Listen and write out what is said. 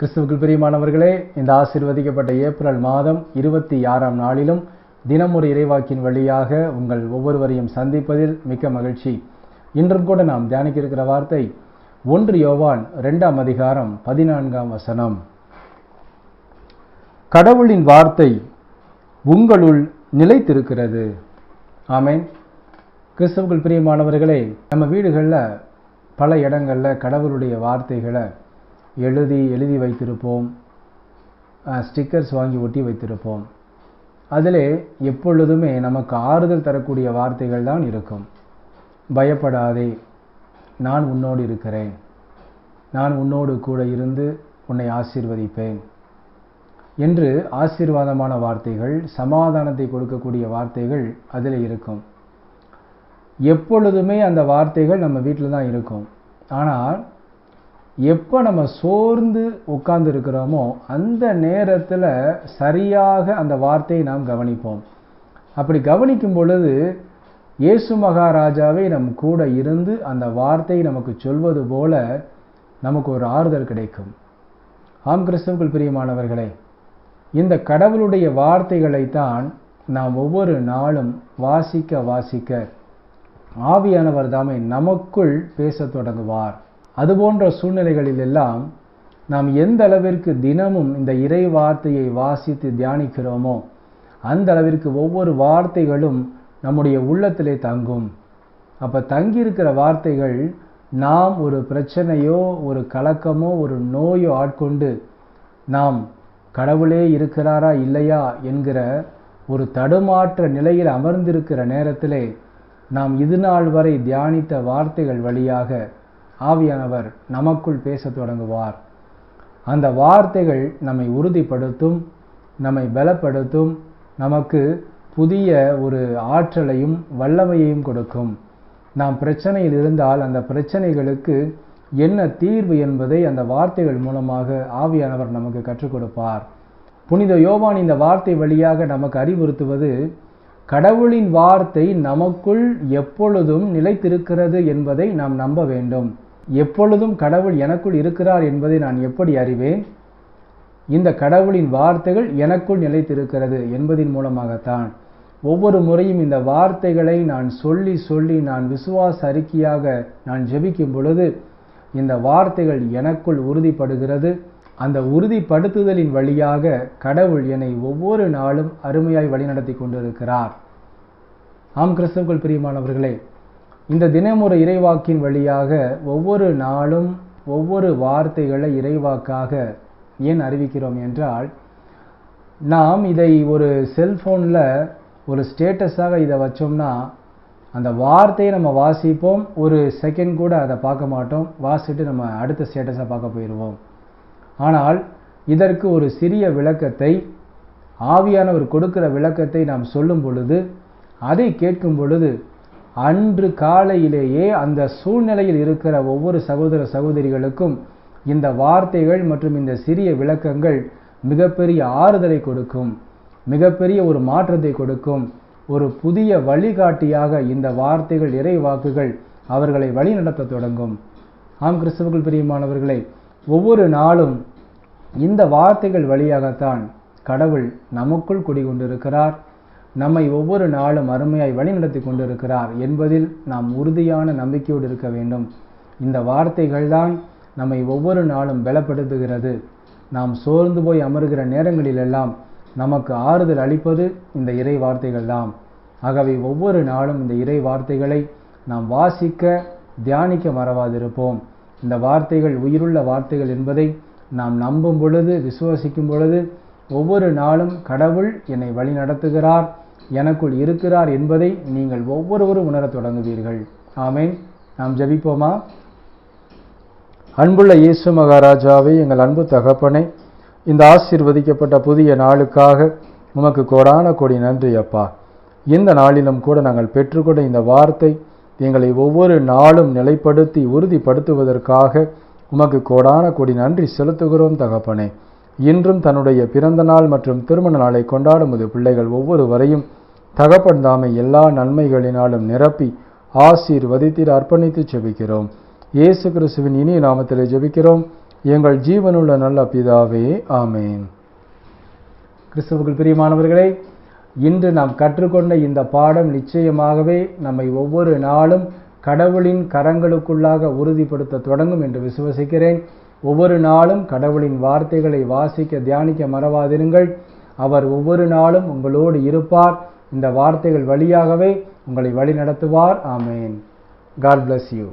கிறிஸ்துவுக்குள் பிரியமானவர்களே இந்த ஆசிர்வதிக்கப்பட்ட ஏப்ரல் மாதம் இருபத்தி ஆறாம் நாளிலும் தினமொரு இறைவாக்கின் வழியாக உங்கள் ஒவ்வொருவரையும் சந்திப்பதில் மிக்க மகிழ்ச்சி. இன்றும் கூட நாம் தியானிக்க இருக்கிற வார்த்தை ஒன்று யோவான் இரண்டாம் அதிகாரம் பதினான்காம் வசனம். கடவுளின் வார்த்தை உங்களுள் நிலைத்திருக்கிறது. ஆமேன். கிறிஸ்துவுக்குள் பிரியமானவர்களே நம்ம வீடுகளில் பல இடங்களில் கடவுளுடைய வார்த்தைகளை எழுதி எழுதி வைத்திருப்போம். ஸ்டிக்கர்ஸ் வாங்கி ஒட்டி வைத்திருப்போம். அதில் எப்பொழுதுமே நமக்கு ஆறுதல் தரக்கூடிய வார்த்தைகள் தான் இருக்கும். பயப்படாதே நான் உன்னோடு இருக்கிறேன். நான் உன்னோடு கூட இருந்து உன்னை ஆசீர்வதிப்பேன் என்று ஆசீர்வாதமான வார்த்தைகள் சமாதானத்தை கொடுக்கக்கூடிய வார்த்தைகள் அதில் இருக்கும். எப்பொழுதுமே அந்த வார்த்தைகள் நம்ம வீட்டில் தான் இருக்கும். ஆனால் எப்போ நம்ம சோர்ந்து உட்கார்ந்து இருக்கிறோமோ அந்த நேரத்தில் சரியாக அந்த வார்த்தையை நாம் கவனிப்போம். அப்படி கவனிக்கும் பொழுது இயேசு மகாராஜாவே நம் கூட இருந்து அந்த வார்த்தையை நமக்கு சொல்வது போல நமக்கு ஒரு ஆறுதல் கிடைக்கும். ஆம் கிறிஸ்துவுக்குள் பிரியமானவர்களே இந்த கடவுளுடைய வார்த்தைகளைத்தான் நாம் ஒவ்வொரு நாளும் வாசிக்க வாசிக்க ஆவியானவர் தாமே நமக்குள் பேசத் தொடங்குவார். அதுபோன்ற சூழ்நிலைகளில் எல்லாம் நாம் எந்த அளவிற்கு தினமும் இந்த இறை வார்த்தையை வாசித்து தியானிக்கிறோமோ அந்த அளவிற்கு ஒவ்வொரு வார்த்தைகளும் நம்முடைய உள்ளத்திலே தங்கும். அப்போ தங்கியிருக்கிற வார்த்தைகள் நாம் ஒரு பிரச்சனையோ ஒரு கலக்கமோ ஒரு நோயோ ஆட்கொண்டு நாம் கடவுளே இருக்கிறாரா இல்லையா என்கிற ஒரு தடுமாற்ற நிலையில் அமர்ந்திருக்கிற நேரத்திலே நாம் இதுநாள் வரை தியானித்த வார்த்தைகள் வழியாக ஆவியானவர் நமக்குள் பேசத் தொடங்குவார். அந்த வார்த்தைகள் நம்மை உறுதிப்படுத்தும் நம்மை பலப்படுத்தும் நமக்கு புதிய ஒரு ஆற்றலையும் வல்லமையையும் கொடுக்கும். நாம் பிரச்சனையில் இருந்தால் அந்த பிரச்சனைகளுக்கு என்ன தீர்வு என்பதை அந்த வார்த்தைகள் மூலமாக ஆவியானவர் நமக்கு கற்றுக் கொடுப்பார். புனித யோவான் இந்த வார்த்தை வழியாக நமக்கு அறிவுறுத்துவது கடவுளின் வார்த்தை நமக்குள் எப்பொழுதும் நிலைத்திருக்கிறது என்பதை நாம் நம்ப வேண்டும். எப்பொழுதும் கடவுள் எனக்குள் இருக்கிறார் என்பதை நான் எப்படி அறிவேன்? இந்த கடவுளின் வார்த்தைகள் எனக்குள் நிலைத்திருக்கிறது என்பதின் மூலமாகத்தான். ஒவ்வொரு முறையும் இந்த வார்த்தைகளை நான் சொல்லி சொல்லி நான் விசுவாச அறிக்கையாக நான் ஜெபிக்கும் பொழுது இந்த வார்த்தைகள் எனக்குள் உறுதிப்படுகிறது. அந்த உறுதிப்படுத்துதலின் வழியாக கடவுள் என்னை ஒவ்வொரு நாளும் அருமையாய் வழிநடத்தி கொண்டிருக்கிறார். ஆம் கிறிஸ்தவர்கள் பிரியமானவர்களே இந்த தினமுறை இறைவாக்கின் வழியாக ஒவ்வொரு நாளும் ஒவ்வொரு வார்த்தைகளை இறைவாக்காக ஏன் அறிவிக்கிறோம் என்றால் நாம் இதை ஒரு செல்ஃபோனில் ஒரு ஸ்டேட்டஸாக இதை வச்சோம்னா அந்த வார்த்தையை நம்ம வாசிப்போம் ஒரு செகண்ட் கூட அதை பார்க்க மாட்டோம் வாசிட்டு நம்ம அடுத்த ஸ்டேட்டஸாக பார்க்க போயிடுவோம். ஆனால் இதற்கு ஒரு சிறிய விளக்கத்தை ஆவியானவர் கொடுக்கிற விளக்கத்தை நாம் சொல்லும் பொழுது அதை கேட்கும் பொழுது அன்று காலையிலேயே அந்த சூழ்நிலையில் இருக்கிற ஒவ்வொரு சகோதர சகோதரிகளுக்கும் இந்த வார்த்தைகள் மற்றும் இந்த சிறிய விளக்கங்கள் மிகப்பெரிய ஆறுதலை கொடுக்கும் மிகப்பெரிய ஒரு மாற்றத்தை கொடுக்கும். ஒரு புதிய வழிகாட்டியாக இந்த வார்த்தைகள் இறை வாக்குகள் அவர்களை வழிநடத்த தொடங்கும். ஆம் கிறிஸ்தவர்கள் பிரியமானவர்களை ஒவ்வொரு நாளும் இந்த வார்த்தைகள் வழியாகத்தான் கடவுள் நமக்குள் குடிகொண்டிருக்கிறார். நம்மை ஒவ்வொரு நாளும் அருமையாய் வழிநடத்தி கொண்டிருக்கிறார் என்பதில் நாம் உறுதியான நம்பிக்கையோடு இருக்க வேண்டும். இந்த வார்த்தைகள்தான் நம்மை ஒவ்வொரு நாளும் பலப்படுத்துகிறது. நாம் சோர்ந்து போய் அமர்கிற நேரங்களிலெல்லாம் நமக்கு ஆறுதல் அளிப்பது இந்த இறை வார்த்தைகள் தான் ஆகவே ஒவ்வொரு நாளும் இந்த இறை வார்த்தைகளை நாம் வாசிக்க தியானிக்க மறவாதிருப்போம். இந்த வார்த்தைகள் உயிருள்ள வார்த்தைகள் என்பதை நாம் நம்பும் பொழுது விசுவாசிக்கும் பொழுது ஒவ்வொரு நாளும் கடவுள் என்னை வழி நடத்துகிறார் எனக்குள் இருக்கிறார் என்பதை நீங்கள் ஒவ்வொருவரும் உணரத் தொடங்குவீர்கள். ஆமேன். நாம் ஜபிப்போமா? அன்புள்ள இயேசு மகாராஜாவை எங்கள் அன்பு தகப்பனை இந்த ஆசீர்வதிக்கப்பட்ட புதிய நாளுக்காக உமக்கு கோடான கோடி நன்றி அப்பா. இந்த நாளிலும் கூட நாங்கள் பெற்றுக்கொண்ட இந்த வார்த்தை எங்களை ஒவ்வொரு நாளும் நிலைப்படுத்தி உறுதிப்படுத்துவதற்காக உமக்கு கோடான கோடி நன்றி செலுத்துகிறோம் தகப்பனே. இன்றும் தன்னுடைய பிறந்த நாள் மற்றும் திருமண நாளை கொண்டாடும்போது பிள்ளைகள் ஒவ்வொருவரையும் தகப்பன் தாமை எல்லா நன்மைகளினாலும் நிரப்பி ஆசீர்வதித்தீர் அர்ப்பணித்து ஜெபிக்கிறோம் இயேசு கிறிஸ்துவின் இனிய நாமத்தில் ஜெபிக்கிறோம். எங்கள் ஜீவனுள்ள நல்ல பிதாவே ஆமேன். கிறிஸ்துவுக்குள் பிரியமானவர்களே இன்று நாம் கற்றுக்கொண்ட இந்த பாடம் நிச்சயமாகவே நம்மை ஒவ்வொரு நாளும் கடவுளின் கரங்களுக்குள்ளாக உறுதிப்படுத்த தொடங்கும் என்று விசுவசிக்கிறேன். ஒவ்வொரு நாளும் கடவுளின் வார்த்தைகளை வாசிக்க தியானிக்க மறவாதிருங்கள். அவர் ஒவ்வொரு நாளும் உங்களோடு இருப்பார். இந்த வார்த்தைகள் வழியாகவே உங்களை வழி நடத்துவார் ஆமேன். God bless you